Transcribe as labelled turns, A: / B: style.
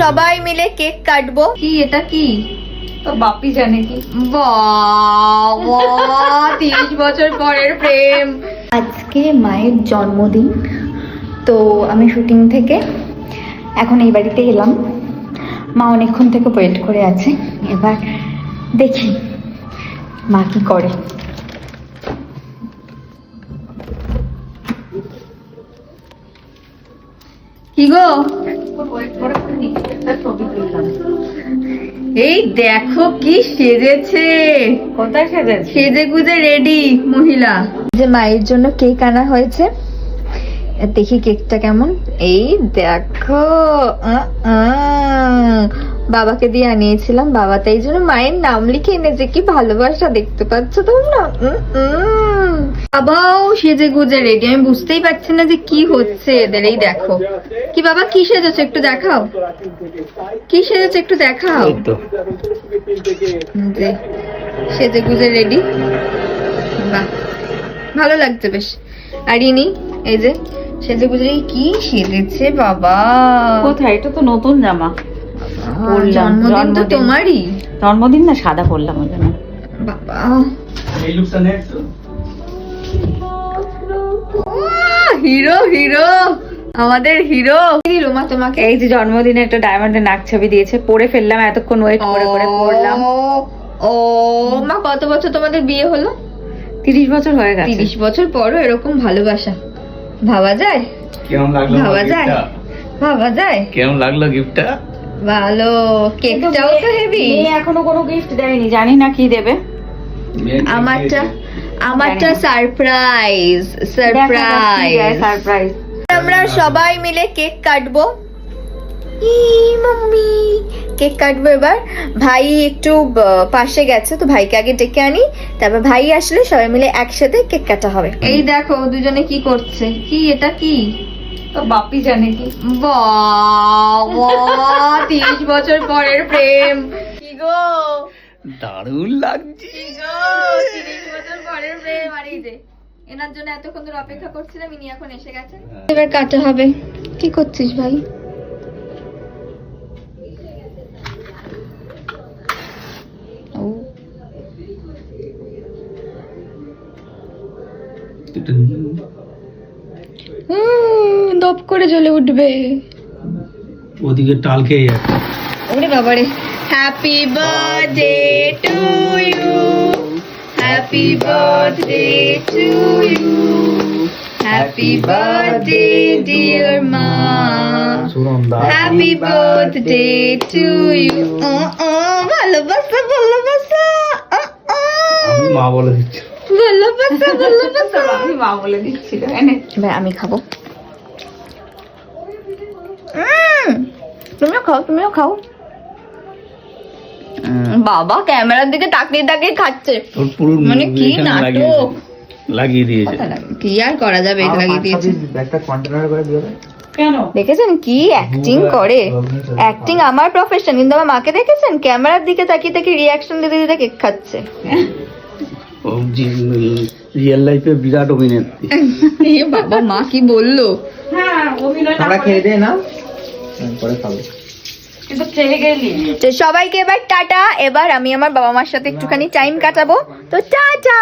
A: সবাই মিলে কেক কাটবো। কি এটা কি?
B: তো বাপি জানে কি?
A: তিরিশ বছর পরের প্রেম। আজকে মায়ের জন্মদিন। তো আমি শুটিং থেকে এখন এই বাড়িতে এলাম। মা অনেকক্ষণ থেকে ওয়েট করে আছে। এবার দেখি মা কি করে। কি গো? এই দেখো কি সেজেছে।
B: কোথায় সেজেছে?
A: সেজে গুজে রেডি মহিলা। যে মায়ের জন্য কেক আনা হয়েছে। দেখি কেকটা কেমন। এই দেখো আহ, আহ। বাবাকে দিয়ে আনিয়েছিলাম। বাবা তাই জন্য মায়ের নাম লিখে এনেছে। কি ভালোবাসা দেখতে পাচ্ছ তোমরা? উম, উম। বাবাও সেজে গুজে রেডি আমি বুঝতেই পারছি না যে কি হচ্ছে এদের এই দেখো। কি বাবা কি সেজেছো একটু দেখাও? কি সেজেছো একটু দেখাও? সেজে গুজে রেডি। বাহ ভালো লাগছে বেশ। আর ইনি এই যে সেজে গুজে কি সেজেছে বাবা?
B: কোথায়? এটা তো নতুন জামা।
A: জন্মদিন তো তোমারই।
B: জন্মদিন না সাদা পরলাম ওই জন্য।
A: বাবা।
C: এই লুকটা নে একটু।
A: Hero hero. আমাদের হিরো। কি দিল মা তোমাকে?
B: এই যে জন্মদিনে একটা ডায়মন্ডের নাক ছবি দিয়েছে পরে ফেললাম এতক্ষণ ওয়েট করে করে পড়লাম।
A: ও, ও মা কত বছর তোমাদের বিয়ে হলো?
B: তিরিশ বছর হয়ে গেছে।
A: তিরিশ বছর পরও এরকম ভালোবাসা। ভাবা যায়?
C: কেমন লাগল
A: ভাবা যায়? ভাবা যায়?
C: কেমন লাগল গিফটটা
A: ভালো। কেকটাও তো হেভি
B: এখনও কোনো গিফট দেয়নি জানি না কি দেবে।
A: আমারটা আমারটা সারপ্রাইজ সারপ্রাইজ
B: সারপ্রাইজ
A: আমরা সবাই মিলে কেক কাটবো। ই মাম্মি। কেক কাটবো এবার। ভাই একটু পাশে গেছে তো ভাইকে আগে ডেকে আনি। তারপর ভাই আসলে সবাই মিলে একসাথে কেক কাটা হবে। এই দেখো দুজনে কি করছে? কি এটা কি?
B: তো বাপি জানে কি।
A: তিরিশ বছর পরের প্রেম। কি গো?
C: দারুণ লাগছে।
A: এনার জন্য এতক্ষণ ধরে অপেক্ষা করছিলাম ইনি এখন এসে গেছেন। এবার কাটা হবে। কি করছিস ভাই? দপ করে জ্বলে উঠবে।
C: ওদিকে টাল খেয়ে যাচ্ছে।
A: ওরে বাবারে। Happy birthday to you happy birthday to you happy birthday dear মা
C: Suranda
A: happy birthday to you ভালোবাসা ভালোবাসা।
C: আমি মা বলে দিচ্ছি।
A: ভালোবাসা ভালোবাসা।
B: আমি মা বলে এনে
A: এবার আমি খাব। তুমিও খাও তুমিও খাও। বাবা ক্যামেরার দিকে তাকিয়ে তাকিয়ে খাচ্ছে। মানে কি নাটক?
C: লাগিয়ে দিয়েছে।
A: কি আর করা যাবে লাগিয়ে দিয়েছে।
C: একটা কন্টেনার করে দিয়ে
A: দেখেছেন কি অ্যাক্টিং করে? অ্যাক্টিং আমার প্রফেশন কিন্তু আমার মাকে দেখেছেন? ক্যামেরার দিকে তাকিয়ে তাকিয়ে রিয়াকশন দিতে দিতে কেক খাচ্ছে।
C: রিয়েল লাইফে বিরাট অভিনেত্রী।
A: বাবা মা কি বলল?
B: হ্যাঁ অভিনয়
C: খেয়ে দে না? পরে খাব।
A: তো সবাইকে এবার টাটা। এবার আমি আমার বাবা মার সাথে একটুখানি টাইম কাটাবো। তো টাটা!